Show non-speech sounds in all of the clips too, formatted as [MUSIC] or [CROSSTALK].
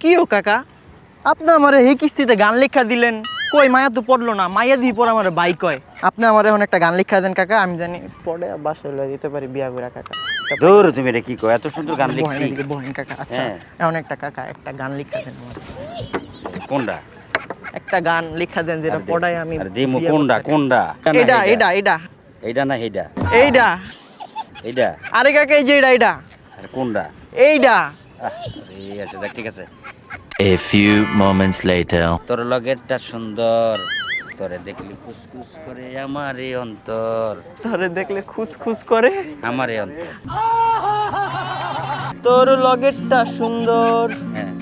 কি ও কাকা? আপনি আমার এই কিস্তিতে গান লেখা দিলেন। কই মায়া তো পড়ল না মায়া দিয়ে পর আমার বাইক কয়। আপনি আমার এখন একটা গান লেখা দেন কাকা আমি জানি পরে বাসায় লয়ে দিতে পারি বিয়া করে কাকা। দূর তুমি এটা কি কো এত সুন্দর গান লিখছি বহেন কাকা আচ্ছা হ্যাঁ। এখন একটা কাকা একটা গান লেখা দেন আমার। কোনটা? একটা গান লেখা দেন যেটা পড়াই আমি আরে দিমু কোনটা। কোনটা? এটা এটা এটা এইটা না এইটা? এইটা। এইটা? আরে কাকা এই যে এটা এটা আর কোনটা? এইটা। আহ, এই আছে দেখ ঠিক আছে। A few moments later. তোর লগেরটা সুন্দর। তোরে দেখলি কুসকুস করে আমার এই অন্তর। ধরে দেখলে খুস খুস করে আমার এই অন্তর। তোর লগেরটা সুন্দর। হ্যাঁ।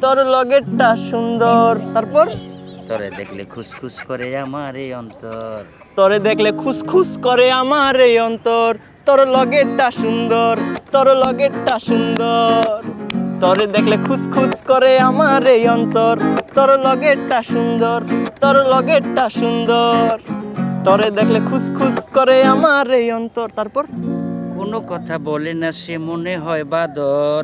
তোর লগেরটা সুন্দর। তারপর? তোরে দেখলে খুসখুস করে আমার এই অন্তর। তোরে দেখলে খুসখুস করে আমার এই অন্তর। তোর লগেরটা সুন্দর। তোর লগেরটা সুন্দর। তোরে দেখলে খুসখুস করে আমার এই অন্তর। তোর লগেরটা সুন্দর তোর লগেরটা সুন্দর। তোরে দেখলে খুসখুস করে আমার এই অন্তর। তারপর? কোনো কথা বলে না সে মনে হয় বাদর।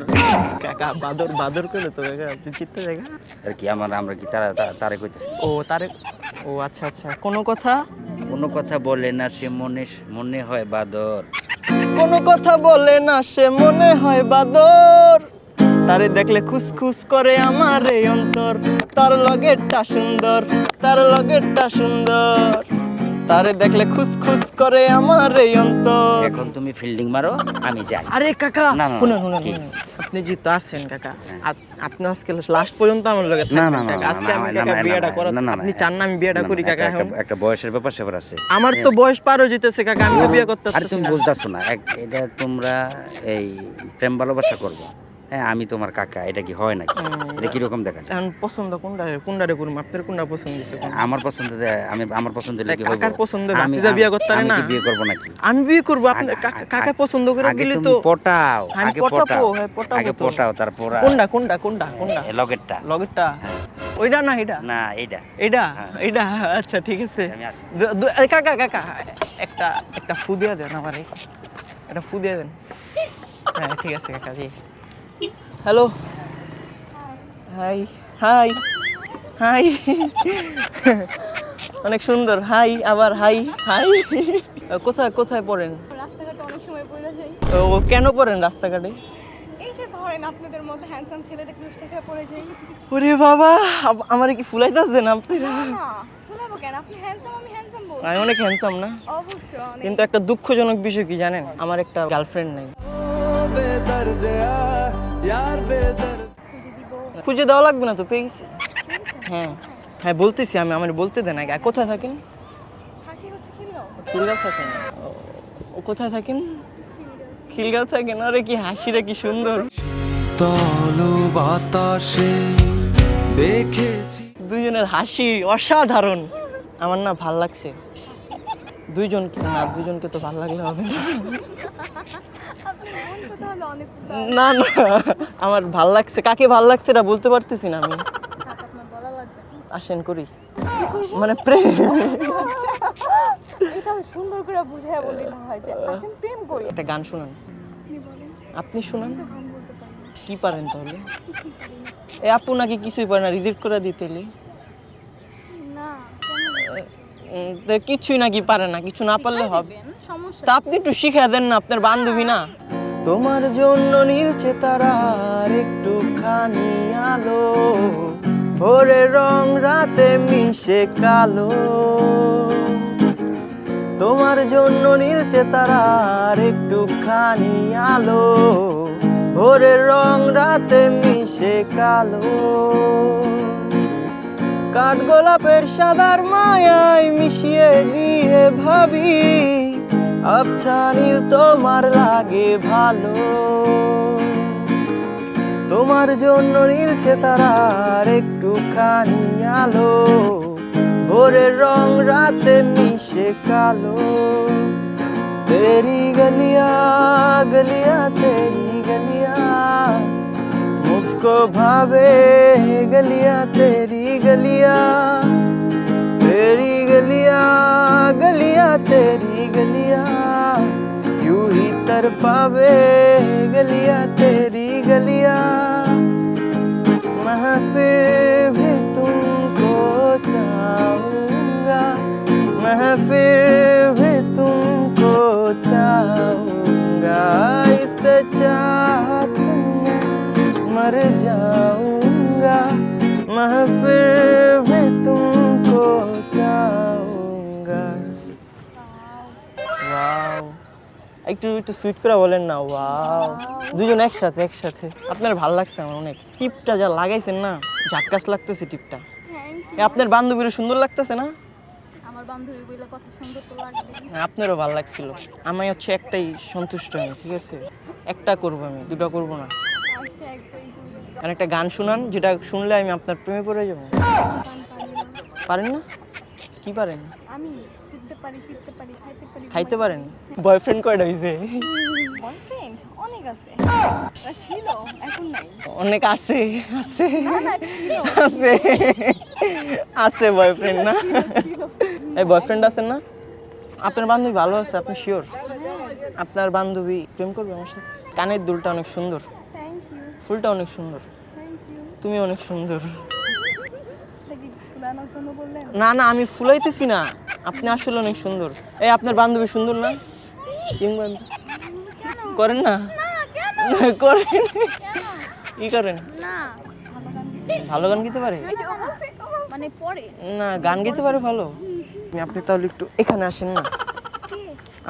কাকা বাদর বাদর করে তো কাকা তুই চিত্তে জায়গা? আর কি আমার আমরা কি তারা তারে কইতেছি? ও তারে ও আচ্ছা আচ্ছা কোনো কথা? কোনো কথা বলে না সে মনে মনে হয় বাদর। কোনো কথা বলে না সে মনে হয় বাদর। তারে দেখলে খুসখুস করে আমার এই অন্তর। তার লগেরটা সুন্দর তার লগেরটা সুন্দর। তারে দেখলে খুসখুস করে আমার এই অন্তর। এখন তুমি ফিল্ডিং মারো আমি যাই। আরে কাকা না, না, শুনুন শুনুন। আপনি যেহেতু আসছেন কাকা আপনি আজকে লাস্ট পর্যন্ত আমার লগে না, না, না, আজকে আমি কাকা বিয়েটা করা আপনি চান না আমি বিয়েটা করি কাকা এখন? একটা- বয়সের ব্যাপার স্যাপার আছে। আমার তো বয়স পার হয়ে যেতেছে কাকা আমি তো বিয়ে করতে আরে তুমি না। বুঝতেছো না এটা তোমরা এই প্রেম ভালোবাসা করব। হ্যাঁ আমি তোমার কাকা এটা কি হয় নাকি? হুম, এটা কীরকম দেখা যায়? পছন্দ কোনটারে কোনটারে করুম? আপনার কোনটা পছন্দ হইছে আমার পছন্দ যে- আমি আমার পছন্দ কি কাকার পছন্দ আমি ভাতিজা বিয়ে করতে আমি না। কি বিয়ে করব নাকি? আমি বিয়ে করব আপনি কাকা- আগে- পছন্দ করে আগে তুমি তো পটাও আগে পটাও হ্যাঁ, পটাবো আগে পটাও তারপর কোনটা কোনটা কোনটা কোনটা? লগেরটা লগেরটা ওইটা না এটা না এইটা। এটা হ্যাঁ। এটা আচ্ছা ঠিক আছে। আমি কাকা কাকা একটা একটা ফু দিয়ে দেন আমার একটা ফু দিয়ে দেন। হ্যাঁ ঠিক আছে কাকা ji hello hi hi hi অনেক সুন্দর। হাই আবার হাই হাই [LAUGHS] কোথায় কোথায় পড়েন? রাস্তাঘাটে অনেক সময় পড়ে যাই। ও কেন পড়েন রাস্তাঘাটে? এই যে ধরেন আপনাদের মতো হ্যান্ডসাম ছেলে দেখলে উষ্টা পড়ে যাই। ওরে বাবা আমারে কি ফুলাইতাছেন আপনারা? না কেন? আপনি হ্যান্ডসাম আমি হ্যান্ডসাম বল আমি অনেক হ্যান্ডসাম না? কিন্তু একটা দুঃখজনক বিষয় কি জানেন? আমার একটা গার্লফ্রেন্ড নেই। খুঁজে দেওয়া লাগবে না তো পেয়ে গেছি। হ্যাঁ হ্যাঁ বলতেছি আমি আমার বলতে দেন আগে। কোথায় থাকেন? খিলগাঁও ও- কোথায় থাকেন? খিলগাঁও থাকেন। আরে কি হাসিটা কি সুন্দর। তল বাতাসে দেখেছি। দুইজনের হাসি অসাধারণ। আমার না ভালো লাগছে। দুইজনকে না দুজনকে তো ভালো লাগলে হবে না। না না। আমার ভালো লাগছে। কাকে ভালো লাগছে এটা বলতে পারতেছি না আমি। আসেন করি। মানে প্রেম। এটা সুন্দর করে বুঝাইয়া বলি না হয় যে আসেন প্রেম করি একটা গান শুনান। আপনি শুনান। কি পারেন তাহলে? এ আপু নাকি কিছুই পারে না রিজেক্ট করে দিতেলি না কিছুই নাকি পারে না কিছু না পারলে হবে। তা আপনি একটু শিখা দেন না আপনার বান্ধবী না। তোমার জন্য নীলছে তারার একটুখানি আলো। ভোরে রং রাতে মিশে কালো। তোমার জন্য নীলছে তারার একটুখানি আলো। ভোরে রং রাতে মিশে কালো। কাঠ গোলাপের সাদার মায়ায় মিশিয়ে দিয়ে ভাবি। আবছা নীল তোমার লাগে ভালো। তোমার জন্য নীলছে তারার একটুখানি আলো। ভোরের রং রাতে মিশে কালো। তেরি গলিয়া গলিয়া, তেরি গলিয়া। মুফকো ভাবে গলিয়া, তেরি গলিয়া। गलिया गलिया तेरी गलिया यूँ ही तर पावे गलिया तेरी गलिया। একটু একটু সুইট করে বলেন না ওয়াও দুজন একসাথে একসাথে। আপনার ভালো লাগছে আমার অনেক। টিপটা যা লাগাইছেন না ঝাক্কাস লাগতেছে টিপটা। আপনার বান্ধবীর সুন্দর লাগতেছে না? আমার বান্ধবী বলে কথা সুন্দর তো লাগবে হ্যাঁ, আপনারও ভালো লাগছিল। আমি হচ্ছে একটাই সন্তুষ্ট আমি ঠিক আছে? একটা করব আমি দুটো করব না। আচ্ছা। আর একটা গান শুনান যেটা শুনলে আমি আপনার প্রেমে পড়ে যাব। পারেন না? কি পারেন? আমি? ফিরতে পারি ফিরতে পারি খাইতে পারি খাইতে পারেন? বয়ফ্রেন্ড কয়টা হয়েছে বয়ফ্রেন্ড অনেক আছে। ছিল এখন নাই। অনেক আছে আছে। আছে। আছে বয়ফ্রেন্ড না? এই বয়ফ্রেন্ড আছেন না? আপনার বান্ধবী ভালো আছে আপনি শিওর আপনার বান্ধবী প্রেম করবে আমার সাথে? কানের দুলটা অনেক সুন্দর। ফুলটা অনেক সুন্দর। তুমি অনেক সুন্দর। না না আমি ফুলাইতেছি না। আপনি আসলে অনেক সুন্দর। এই আপনার বান্ধবী সুন্দর না? করেন না? করেন। কি করেন? ভালো গান ভালো পারে? মানে না গান গেতে পারে ভালো। আপনি তাহলে একটু এখানে আসেন না?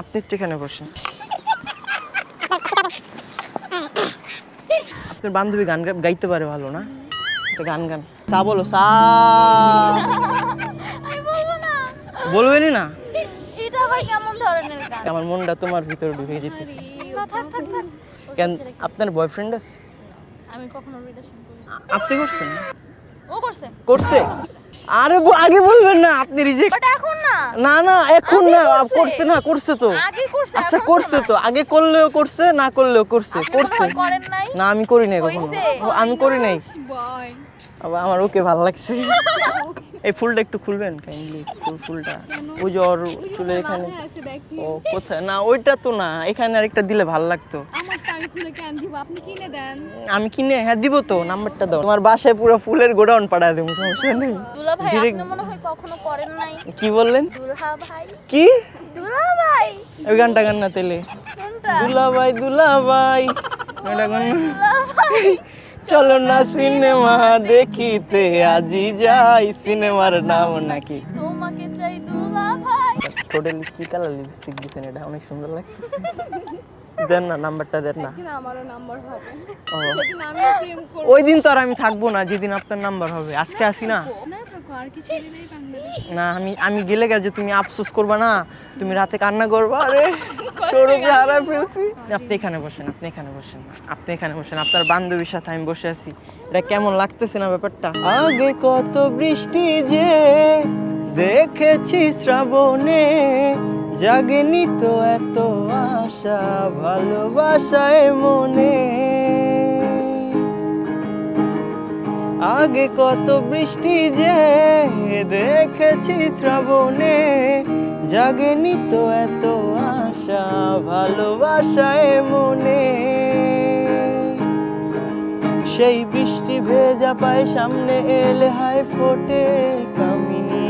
আপনি একটু এখানে বসেন। আপনার বান্ধবী গান গাইতে পারে ভালো না? গান গান। চা বলো না বলবেনই না? এটা আবার কেমন ধরনের গান? আমার মনটা তোমার ভিতরে ঢুকে যেতেছে। থাক থাক থাক। কেন আপনার বয়ফ্রেন্ড আছে? আমি কখনো রিলেশন করি আপনি করছেন? ও করছে। করছে? আরে আগে বলবেন না আপনি রিজেক্ট বাট এখন না। না না এখন না করছে। না করছে তো। আগে করছে আচ্ছা করছে তো। আগে করলেও করছে না করলেও করছে করছে। না আমি করি নাই কখনো? আমি করি নাই। বয় আবার আমার ওকে ভালো লাগছে। এই ফুলটা একটু খুলবেন কাইন্ডলি ফুল ফুলটা। ওই যে ওর চুলের এখানে। ও কোথায়? না ওইটা তো না এখানে আরেকটা দিলে ভালো লাগতো। আমার টাইম খুলে কেন দিব? আপনি কিনে দেন। আমি কিনে হ্যাঁ দিব তো নাম্বারটা দাও। তোমার বাসায় পুরো ফুলের গোডাউন পাঠায় দেবো সমস্যা নেই। দুলা ভাই Direct- আপনি মনে হয় কখনো করেন নাই। কি বললেন? কি? ওই গানটা গান না তেলে দুলাভাই দুলাভাই ওইটা গান না? চলো না সিনেমা দেখিতে আজি যাই সিনেমার নাম নাকি। তোমাকে চাই দুলা ভাই। টোটালি কি কালার লিপস্টিক দিছেন এটা? অনেক সুন্দর লাগতেছে। দেন না নাম্বারটা দেন না। আমারও নাম্বার হবে। সেদিন আমিও প্রেম করব। ওই দিন তো আর আমি থাকব না যেদিন আপনার নাম্বার হবে। আজকে আসি না। না আমি আমি গেলে গেছে তুমি আফসোস করবা না তুমি রাতে কান্না করবা আরে। সৌরভকে হারা ফেলছি। আপনি এখানে বসেন আপনি এখানে বসেন আপনি এখানে বসেন। আপনার বান্ধবীর সাথে আমি বসে আছি। এটা কেমন লাগতেছে না ব্যাপারটা? আগে কত বৃষ্টি যে দেখেছি শ্রাবণে জাগেনি তো এত আশা ভালোবাসায় মনে। আগে কত বৃষ্টি যে দেখেছি শ্রাবণে জাগেনি তো এত আশা ভালোবাসায় মনে। সেই বৃষ্টি ভেজা পায় সামনে এলে হায় ফোটে কামিনী।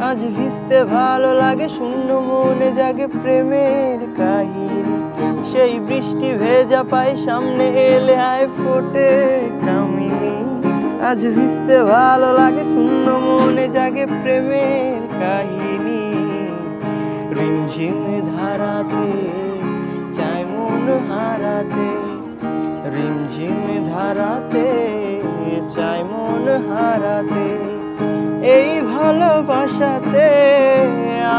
আজ ভিজতে ভালো লাগে, শূন্য মনে জাগে প্রেমের কাহিনী। সেই বৃষ্টি ভেজা পায় সামনে এলে হায় ফোটে কামিনী। আজ ভিজতে ভালো লাগে, শূন্য মনে জাগে প্রেমের কাহিনী। রিমঝিম ধারাতে চায় মন হারাতে। রিমঝিম ধারাতে চায় মন হারাতে। এই ভালোবাসাতে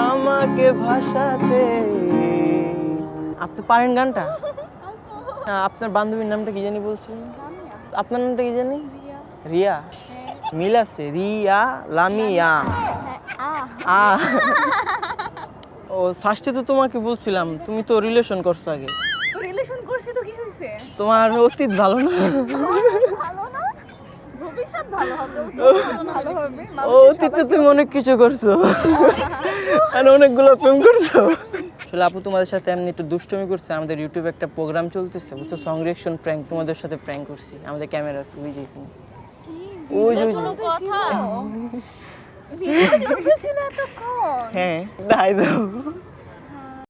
আমাকে ভাসাতে। আপনি পারেন গানটা? আপনার বান্ধবীর নামটা কি জানি বলছিলেন আপনার নামটা কি জানি? রিয়া। মিল আছে। রিয়া লামিয়া। আহ আ। ও ফার্স্টে তো তোমাকে বলছিলাম তুমি তো রিলেশন করছ আগে। রিলেশন করছি তো কি হয়েছে? তোমার অতীত ভালো না? ভালো না? ভবিষ্যৎ ভালো হবে ভালো হবে ও অতীতে তুমি অনেক কিছু করছ। আর অনেকগুলো প্রেম করছ। আসলে আপু তোমাদের সাথে এমনি একটু দুষ্টমি করছে। আমাদের ইউটিউবে একটা প্রোগ্রাম চলতেছে বুঝছ? সং রিয়েকশন প্র্যাঙ্ক তোমাদের সাথে প্র্যাঙ্ক করছি। আমাদের ক্যামেরা আছে ওই যে। ওই যে ওই যে। কোনো কথা ভিডিও চলতেছিল এতক্ষণ হ্যাঁ দাই দাও